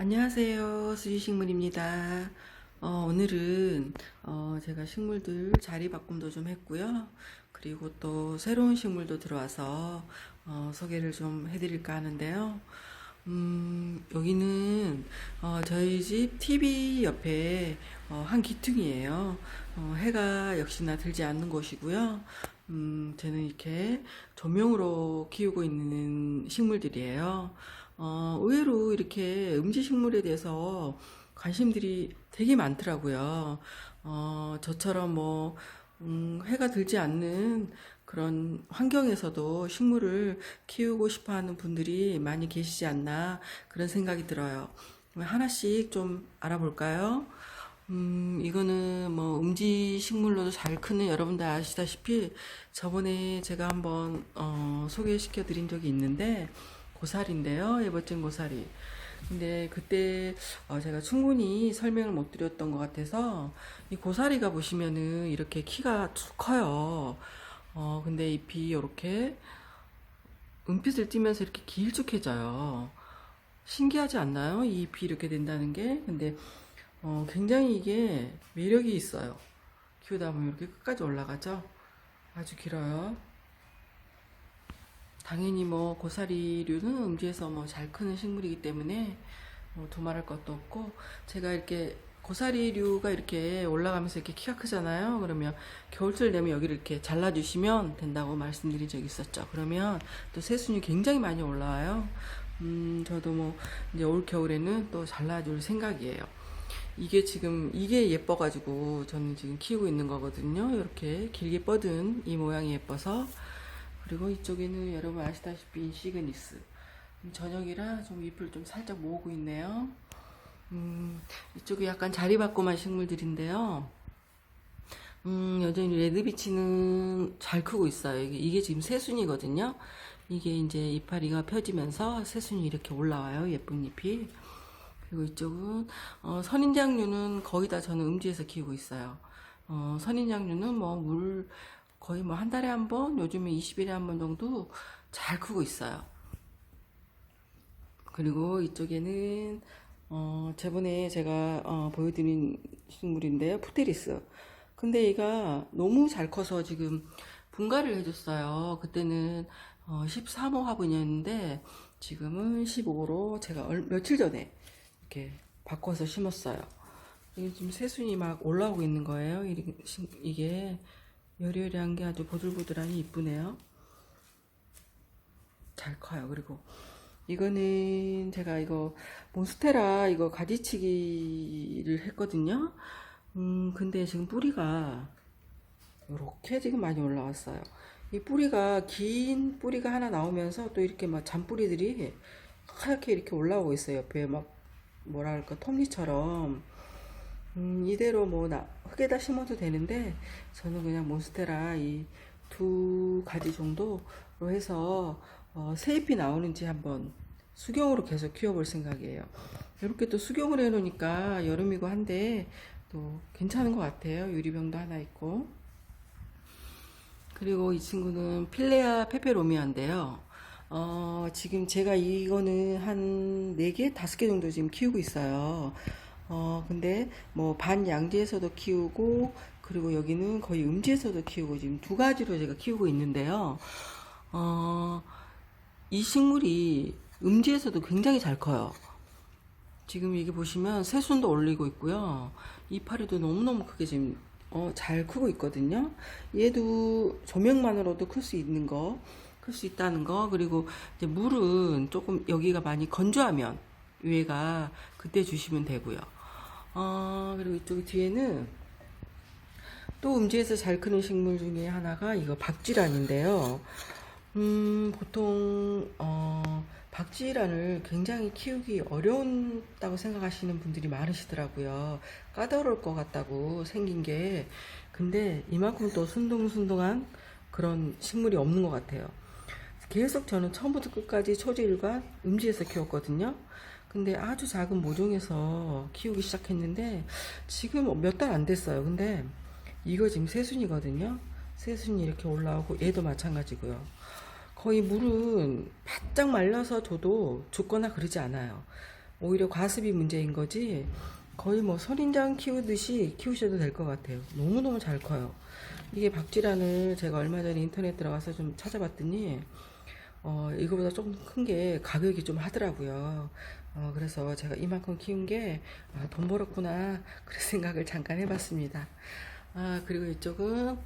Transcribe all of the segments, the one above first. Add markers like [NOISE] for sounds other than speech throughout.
안녕하세요. 수지식물입니다. 어, 오늘은 어, 제가 식물들 자리 바꿈도 좀 했고요. 그리고 또 새로운 식물도 들어와서 어, 소개를 좀 해드릴까 하는데요. 음, 여기는 어, 저희 집 TV 옆에 어, 한 기퉁이에요. 어, 해가 역시나 들지 않는 곳이고요. 음, 저는 이렇게 조명으로 키우고 있는 식물들이에요. 어, 의외로 이렇게 음지식물에 대해서 관심들이 되게 많더라고요. 어, 저처럼 뭐, 음, 해가 들지 않는 그런 환경에서도 식물을 키우고 싶어 하는 분들이 많이 계시지 않나 그런 생각이 들어요. 하나씩 좀 알아볼까요? 음, 이거는 뭐 음지 식물로도 잘 크는 여러분들 아시다시피 저번에 제가 한번 어, 소개시켜 드린 적이 있는데 고사리인데요. 예버진 고사리. 근데 그때 어, 제가 충분히 설명을 못 드렸던 것 같아서 이 고사리가 보시면은 이렇게 키가 쭉 커요. 어, 근데 잎이 이렇게 은빛을 띠면서 이렇게 길쭉해져요. 신기하지 않나요? 이 잎이 이렇게 된다는 게. 근데 어, 굉장히 이게 매력이 있어요. 키우다 보면 이렇게 끝까지 올라가죠. 아주 길어요. 당연히 뭐 고사리류는 음지에서 뭐 잘 크는 식물이기 때문에 뭐 두말할 것도 없고 제가 이렇게 고사리류가 이렇게 올라가면서 이렇게 키가 크잖아요. 그러면 겨울철 되면 여기를 이렇게 잘라주시면 된다고 말씀드린 적이 있었죠. 그러면 또 새순이 굉장히 많이 올라와요. 음, 저도 뭐 이제 올 겨울에는 또 잘라줄 생각이에요. 이게 지금 이게 예뻐가지고 저는 지금 키우고 있는 거거든요. 이렇게 길게 뻗은 이 모양이 예뻐서 그리고 이쪽에는 여러분 아시다시피 인시그니스 음, 저녁이라 좀 잎을 좀 살짝 모으고 있네요. 음, 이쪽이 약간 자리바꿈한 식물들인데요. 음, 여전히 레드비치는 잘 크고 있어요. 이게, 이게 지금 새순이거든요. 이게 이제 이파리가 펴지면서 새순이 이렇게 올라와요. 예쁜 잎이. 그리고 이쪽은 어, 선인장류는 거의 다 저는 음지에서 키우고 있어요. 어, 선인장류는 뭐 물 거의 뭐 한 달에 한 번, 요즘에 20일에 한 번 정도 잘 크고 있어요. 그리고 이쪽에는 어, 저번에 제가 어, 보여드린 식물인데요. 푸테리스. 근데 얘가 너무 잘 커서 지금 분갈이를 해줬어요. 그때는 어, 13호 화분이었는데 지금은 15호로 제가 얼, 며칠 전에 이렇게 바꿔서 심었어요. 지금 새순이 막 올라오고 있는 거예요. 이- 이게 여리여리한 게 아주 보들보들하니 이쁘네요. 잘 커요. 그리고 이거는 제가 이거 몬스테라 이거 가지치기를 했거든요. 음, 근데 지금 뿌리가 이렇게 지금 많이 올라왔어요. 이 뿌리가 긴 뿌리가 하나 나오면서 또 이렇게 막 잔뿌리들이 하얗게 이렇게 올라오고 있어요. 옆에 막 뭐라 할까 톱니처럼. 음, 이대로 뭐 나, 흙에다 심어도 되는데 저는 그냥 몬스테라 이 두 가지 정도로 해서 어, 새잎이 나오는지 한번 수경으로 계속 키워볼 생각이에요. 이렇게 또 수경을 해놓으니까 여름이고 한데 또 괜찮은 것 같아요. 유리병도 하나 있고. 그리고 이 친구는 필레아 페페로미아인데요. 어, 지금 제가 이거는 한 4개, 5개 정도 지금 키우고 있어요. 어, 근데 뭐 반양지에서도 키우고, 그리고 여기는 거의 음지에서도 키우고, 지금 두 가지로 제가 키우고 있는데요. 어, 이 식물이 음지에서도 굉장히 잘 커요. 지금 이게 보시면 새순도 올리고 있고요. 이파리도 너무너무 크게 지금 어, 잘 크고 있거든요. 얘도 조명만으로도 클 수 있는 거, 클 수 있다는 거. 그리고 이제 물은 조금 여기가 많이 건조하면 위에가 그때 주시면 되고요. 어, 그리고 이쪽 뒤에는 또 음지에서 잘 크는 식물 중에 하나가 이거 박쥐란인데요. 음, 보통, 어, 박쥐란을 굉장히 키우기 어려운다고 생각하시는 분들이 많으시더라고요. 까다로울 것 같다고 생긴 게. 근데 이만큼 또 순둥순둥한 그런 식물이 없는 것 같아요. 계속 저는 처음부터 끝까지 초지일관 음지에서 키웠거든요. 근데 아주 작은 모종에서 키우기 시작했는데 지금 몇 달 안 됐어요. 근데 이거 지금 새순이거든요. 새순이 이렇게 올라오고 얘도 마찬가지고요. 거의 물은 바짝 말려서 줘도 죽거나 그러지 않아요. 오히려 과습이 문제인 거지 거의 뭐 선인장 키우듯이 키우셔도 될 것 같아요. 너무너무 잘 커요. 이게 박쥐란을 제가 얼마 전에 인터넷 들어가서 좀 찾아봤더니 어, 이거보다 조금 큰 게 가격이 좀 하더라고요. 어, 그래서 제가 이만큼 키운 게, 아, 돈 벌었구나. 그런 [LAUGHS] 생각을 잠깐 해봤습니다. 아, 그리고 이쪽은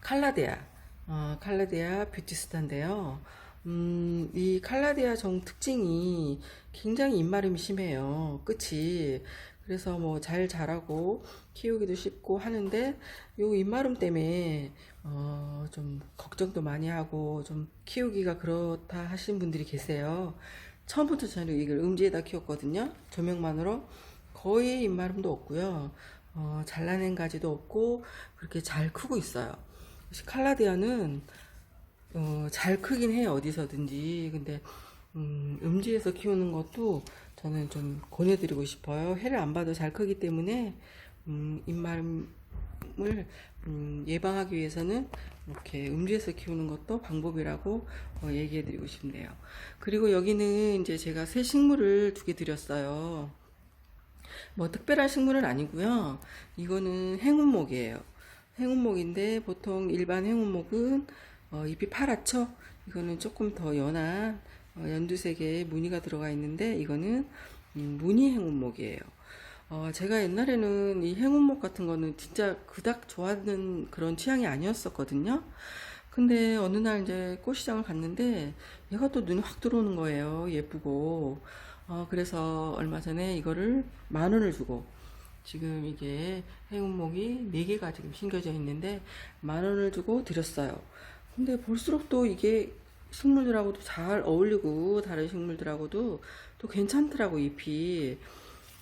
칼라데아. 어, 칼라데아 뷰티스타인데요. 음, 이 칼라데아 종 특징이 굉장히 입마름이 심해요. 끝이. 그래서 뭐 잘 자라고 키우기도 쉽고 하는데 요 입마름 때문에 어, 좀 걱정도 많이 하고 좀 키우기가 그렇다 하신 분들이 계세요. 처음부터 저는 이걸 음지에다 키웠거든요. 조명만으로 거의 입마름도 없고요. 어, 잘라낸 가지도 없고 그렇게 잘 크고 있어요. 칼라디아는 어, 잘 크긴 해요 어디서든지 근데 음, 음지에서 키우는 것도 저는 좀 권해드리고 싶어요 해를 안 봐도 잘 크기 때문에 음, 입마름 을 음, 예방하기 위해서는 이렇게 음지에서 키우는 것도 방법이라고 어, 얘기해 드리고 싶네요 그리고 여기는 이제 제가 새 식물을 두 개 드렸어요 뭐 특별한 식물은 아니고요 이거는 행운목이에요 행운목인데 보통 일반 행운목은 어, 잎이 파랗죠? 이거는 조금 더 연한 어, 연두색의 무늬가 들어가 있는데 이거는 음, 무늬 행운목이에요. 어, 제가 옛날에는 이 행운목 같은 거는 진짜 그닥 좋아하는 그런 취향이 아니었었거든요. 근데 어느 날 이제 꽃시장을 갔는데 얘가 또 눈에 확 들어오는 거예요. 예쁘고. 어, 그래서 얼마 전에 이거를 만 원을 주고 지금 이게 행운목이 4개가 지금 심겨져 있는데 만 원을 주고 드렸어요. 근데 볼수록 또 이게 식물들하고도 잘 어울리고 다른 식물들하고도 또 괜찮더라고 잎이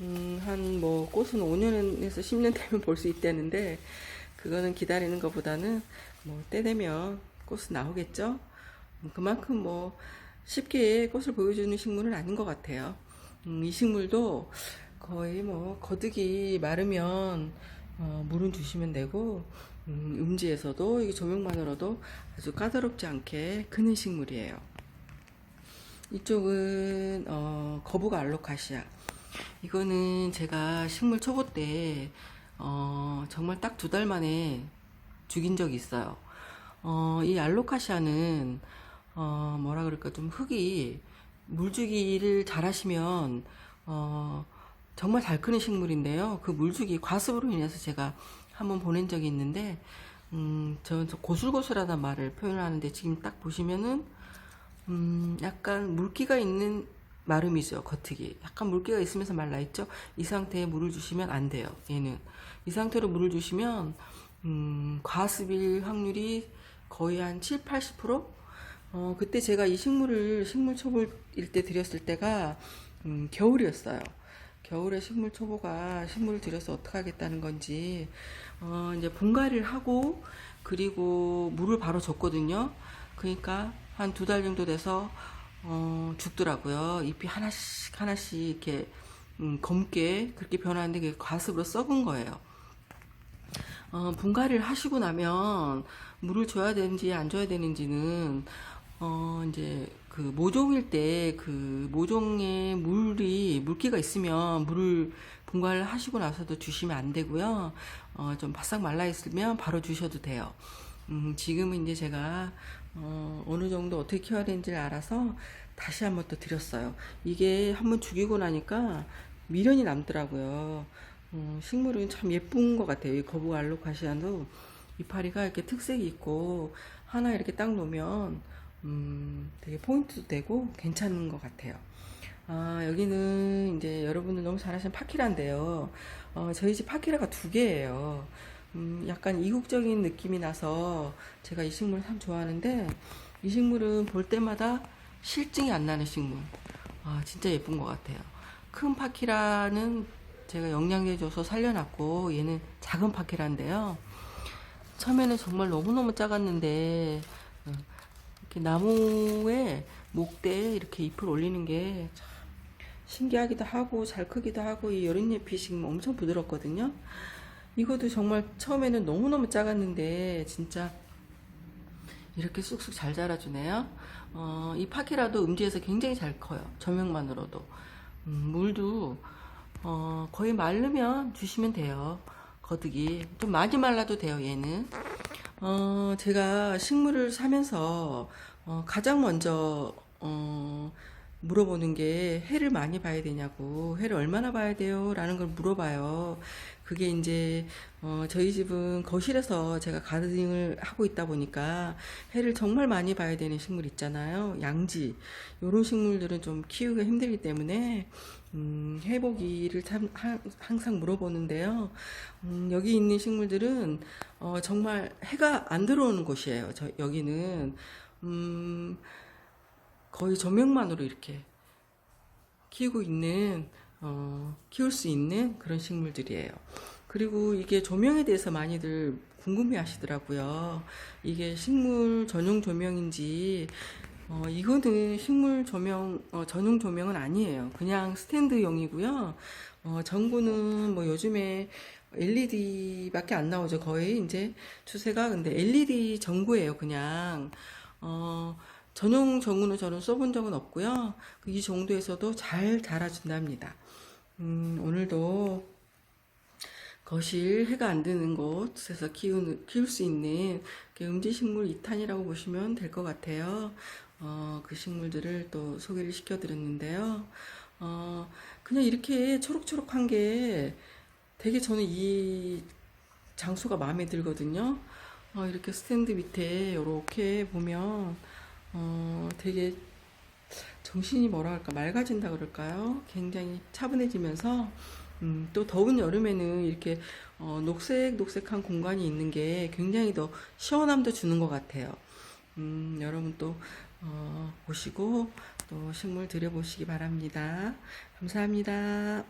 음, 한 뭐 꽃은 5년에서 10년 되면 볼 수 있다는데 그거는 기다리는 것보다는 뭐 때 되면 꽃은 나오겠죠 음, 그만큼 뭐 쉽게 꽃을 보여주는 식물은 아닌 것 같아요 음, 이 식물도 거의 뭐 거득이 마르면 어, 물은 주시면 되고 음, 음지에서도 이 조명만으로도 아주 까다롭지 않게 크는 식물이에요. 이쪽은 어, 거북 알로카시아. 이거는 제가 식물 초보 때 어, 정말 딱 두 달 만에 죽인 적이 있어요. 어, 이 알로카시아는 어, 뭐라 그럴까 좀 흙이 물주기를 잘 하시면 어, 정말 잘 크는 식물인데요. 그 물주기 과습으로 인해서 제가 한번 보낸 적이 있는데, 음, 저는 저 고슬고슬하단 말을 표현하는데 지금 딱 보시면은, 음, 약간 물기가 있는 마름이죠, 겉흙이. 약간 물기가 있으면서 말라있죠? 이 상태에 물을 주시면 안 돼요, 얘는. 이 상태로 물을 주시면, 음, 과습일 확률이 거의 한 7, 80%? 어, 그때 제가 이 식물을 식물 초보일 때 드렸을 때가, 음, 겨울이었어요. 겨울에 식물 초보가 식물을 들여서 어떻게 하겠다는 건지 어 이제 분갈이를 하고 그리고 물을 바로 줬거든요. 그러니까 한 두 달 정도 돼서 어 죽더라고요. 잎이 하나씩 하나씩 이렇게 음, 검게 그렇게 변하는데 그게 과습으로 썩은 거예요. 어, 분갈이를 하시고 나면 물을 줘야 되는지 안 줘야 되는지는 어 이제 그 모종일 때 그 모종에 물이 물기가 있으면 물을 분갈을 하시고 나서도 주시면 안 되고요. 어 좀 바싹 말라 있으면 바로 주셔도 돼요. 음 지금은 이제 제가 어 어느 정도 어떻게 키워야 되는지를 알아서 다시 한번 또 드렸어요. 이게 한번 죽이고 나니까 미련이 남더라고요. 어, 식물은 참 예쁜 것 같아요. 이 거북 알로카시아도 이파리가 이렇게 특색이 있고 하나 이렇게 딱 놓으면 음, 되게 포인트도 되고 괜찮은 것 같아요. 아, 여기는 이제 여러분들 너무 잘 아시는 파키라인데요. 어, 저희 집 파키라가 두 개예요. 음, 약간 이국적인 느낌이 나서 제가 이 식물 참 좋아하는데 이 식물은 볼 때마다 실증이 안 나는 식물. 아, 진짜 예쁜 것 같아요. 큰 파키라는 제가 영양제 줘서 살려놨고 얘는 작은 파키라인데요. 처음에는 정말 너무너무 작았는데 어, 이렇게 나무에 목대에 이렇게 잎을 올리는 게 참 신기하기도 하고 잘 크기도 하고 이 여린잎이 지금 엄청 부드럽거든요. 이것도 정말 처음에는 너무너무 작았는데 진짜 이렇게 쑥쑥 잘 자라주네요. 어, 이 파키라도 음지에서 굉장히 잘 커요. 조명만으로도. 음, 물도 어, 거의 마르면 주시면 돼요. 거득이 좀 많이 말라도 돼요. 얘는 어, 제가 식물을 사면서 어, 가장 먼저 어, 물어보는 게 해를 많이 봐야 되냐고 해를 얼마나 봐야 돼요? 라는 걸 물어봐요. 그게 이제 어, 저희 집은 거실에서 제가 가드닝을 하고 있다 보니까 해를 정말 많이 봐야 되는 식물 있잖아요. 양지 이런 식물들은 좀 키우기가 힘들기 때문에 음, 해보기를 참 하- 항상 물어보는데요. 음, 여기 있는 식물들은 어, 정말 해가 안 들어오는 곳이에요. 저, 여기는 음, 거의 조명만으로 이렇게 키우고 있는 어, 키울 수 있는 그런 식물들이에요. 그리고 이게 조명에 대해서 많이들 궁금해 하시더라고요. 이게 식물 전용 조명인지 어, 이거는 식물 조명 어, 전용 조명은 아니에요. 그냥 스탠드용이고요. 어, 전구는 뭐 요즘에 LED밖에 안 나오죠. 거의 이제 추세가 근데 LED 전구예요. 그냥 어, 전용 전구는 저는 써본 적은 없고요. 그이 정도에서도 잘 자라준답니다. 음, 오늘도 거실 해가 안 드는 곳에서 키우는, 키울 수 있는 그 음지식물 2탄이라고 보시면 될 것 같아요. 어, 그 식물들을 또 소개를 시켜드렸는데요. 어, 그냥 이렇게 초록초록한 게 되게 저는 이 장소가 마음에 들거든요. 어, 이렇게 스탠드 밑에 이렇게 보면 어, 되게 정신이 뭐라 할까 맑아진다 그럴까요? 굉장히 차분해지면서 음, 또 더운 여름에는 이렇게 어, 녹색 녹색한 공간이 있는 게 굉장히 더 시원함도 주는 것 같아요. 음, 여러분 또 어, 보시고 또 식물 들여보시기 바랍니다. 감사합니다.